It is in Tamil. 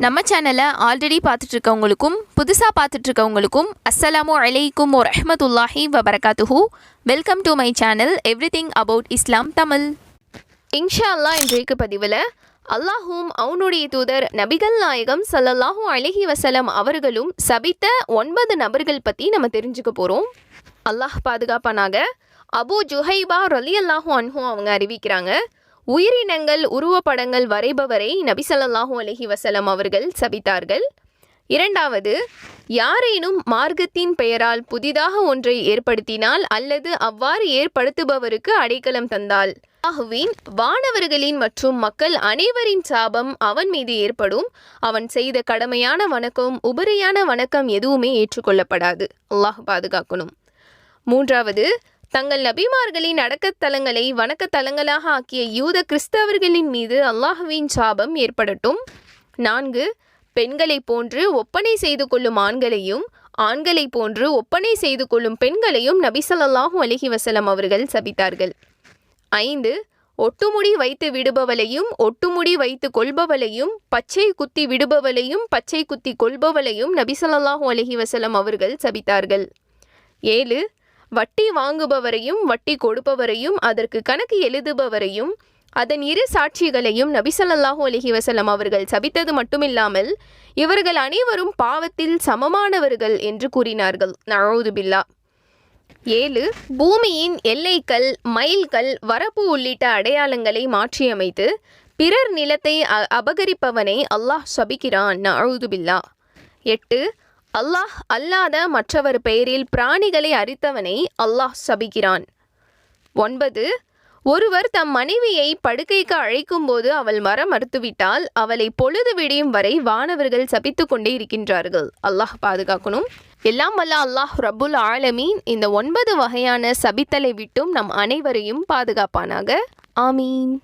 நம்ம சேனலை ஆல்ரெடி பார்த்துட்டு இருக்கவங்களுக்கும் புதுசாக பார்த்துட்டு இருக்கவங்களுக்கும் அஸ்ஸலாமு அலைக்கும் ஒரு ரஹ்மத்துல்லாஹி வபரகாத்துஹு welcome to my channel everything about Islam Tamil இன்ஷா அல்லாஹ் இன்றைக்கு பதிவில் அல்லாஹும் அவனுடைய தூதர் நபிகள் நாயகம் சல்லல்லாஹூ அழகி வசலம் அவர்களும் சபித்த ஒன்பது நபர்கள் பற்றி நம்ம தெரிஞ்சுக்க போகிறோம் அல்லாஹ் பாதுகாப்பானாக அபு ஜுஹைபா ரலி அல்லாஹூ அன்ஹு அவங்க அறிவிக்கிறாங்க உயிரினங்கள் உருவப்படங்கள் வரைபவரை நபிசல்லாஹூ அலஹி வசலம் அவர்கள் சபித்தார்கள். இரண்டாவது யாரேனும் மார்க்கத்தின் பெயரால் புதிதாக ஒன்றை ஏற்படுத்தினால் அல்லது அவ்வாறு ஏற்படுத்துபவருக்கு அடைக்கலம் தந்தால். ஆகுவின் வானவர்களின் மற்றும் மக்கள் அனைவரின் சாபம் அவன் மீது ஏற்படும். அவன் செய்த கடமையான வணக்கம் உபரியான வணக்கம் எதுவுமே ஏற்றுக்கொள்ளப்படாது. அல்லாஹ் பாதுகாக்கணும். மூன்றாவது தங்கள் நபிமார்களின் அடக்கத்தலங்களை வணக்கத்தலங்களாக ஆக்கிய யூத கிறிஸ்தவர்களின் மீது அல்லாஹுவின் சாபம் ஏற்படட்டும். நான்கு பெண்களைப் போன்று ஒப்பனை செய்து கொள்ளும் ஆண்களையும் ஆண்களைப் போன்று ஒப்பனை செய்து கொள்ளும் பெண்களையும் நபி அலஹி வசலம் அவர்கள் சபித்தார்கள். ஐந்து ஒட்டுமுடி வைத்து விடுபவளையும் ஒட்டுமுடி வைத்து கொள்பவளையும் பச்சை குத்தி விடுபவளையும் பச்சை குத்தி கொள்பவளையும் நபி அலஹி வசலம் அவர்கள் சபித்தார்கள். ஏழு வட்டி வாங்குபவரையும் வட்டி கொடுப்பவரையும் அதற்கு கணக்கு எழுதுபவரையும் அதன் இரு சாட்சிகளையும் நபிசல்லாஹூ அலஹி வசலம் அவர்கள் சபித்தது மட்டுமில்லாமல் இவர்கள் அனைவரும் பாவத்தில் சமமானவர்கள் என்று கூறினார்கள். நழூது பில்லா. ஏழு பூமியின் எல்லைக்கள் மைல்கள் வரப்பு உள்ளிட்ட அடையாளங்களை மாற்றியமைத்து பிறர் நிலத்தை அ- அபகரிப்பவனை அல்லாஹ் சபிக்கிறான். நஅூது பில்லா. எட்டு அல்லாஹ் அல்லாத மற்றவர் பெயரில் பிராணிகளை அரித்தவனை அல்லாஹ் சபிக்கிறான். ஒன்பது ஒருவர் தம் மனைவியை படுக்கைக்கு அழைக்கும்போது அவள் வர மறுத்துவிட்டால் அவளை பொழுது விடியும் வரை வானவர்கள் சபித்து கொண்டே இருக்கின்றார்கள். அல்லாஹ் பாதுகாக்கணும். எல்லாம் வல்ல அல்லாஹ் ரபுல் ஆலமீன். இந்த ஒன்பது வகையான சபித்தலை விட்டும் நம் அனைவரையும் பாதுகாப்பானாக. ஆமீன்.